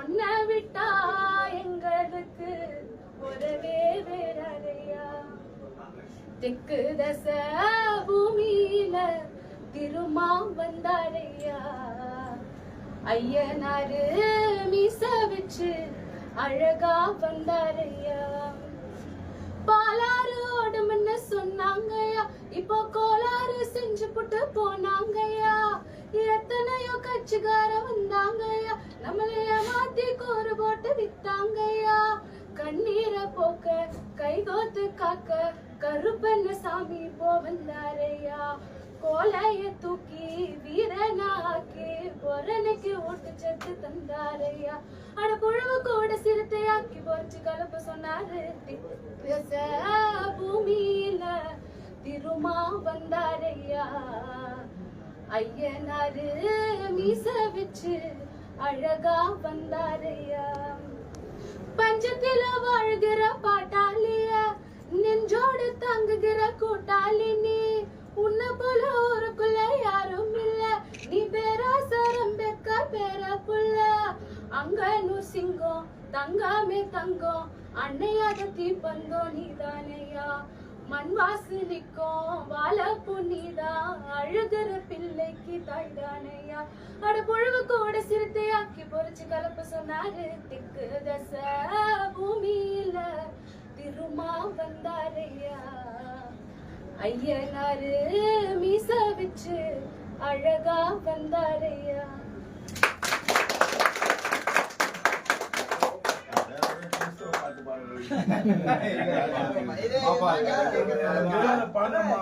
உன்னை விட்டா எங்களுக்கு உறவே வேறையா திக்கு தச பூமியில திருமா வந்தாரையா ஐயனாரு மீச வச்சு அழகா வந்தாரையா? பாலாறு ஓடும்னு சொன்னாங்கய்யா இப்போ கோளாறு செஞ்சு புட்டு போனாங்கய்யா எத்தனையோ கட்சிக்கார வந்தாங்கய்யா போட்டு வித்தாங்கய்யா. கண்ணீரை போக்க கைகோத்து காக்க கருப்பண்ண சாமி போவந்தாரையா கோலைய தூக்கி வீரனாக்கி பொறனுக்கு ஓட்டு சத்து தந்தாரையா அட புழுவு கூட சிறுத்தையாக்கி போச்சு கலப்பு சொன்னாரு பூமியில திருமா வந்தாரையா ஐயனாரு மீச வச்சு அழகா வந்தாரையா பஞ்சத்தில வாழ்கிற பாட்டாளிய நெஞ்சோடு தங்குகிற கூட்டாளி நீ உன்னை போல ஊருக்குள்ள யாரும் இல்ல. நீ பேராசரம் பெக்க பேர புள்ள அங்கனு சிங்கம் தங்காமே தங்கம். அன்னையாக தீப்பந்தோ நீதானையா மண் நிற்கும் வாழ புனிதா அழுகிற தாய்தானையா அட புழுவு கூட சிறுத்தையாக்கி பொறிச்சு கலப்பு சொன்னாரு. திக்கு தச பூமியில திருமா வந்தாரையா? ஐயனாரு மீச வச்சு அழகா வந்தாரையா? பாப்பா, பாப்பா,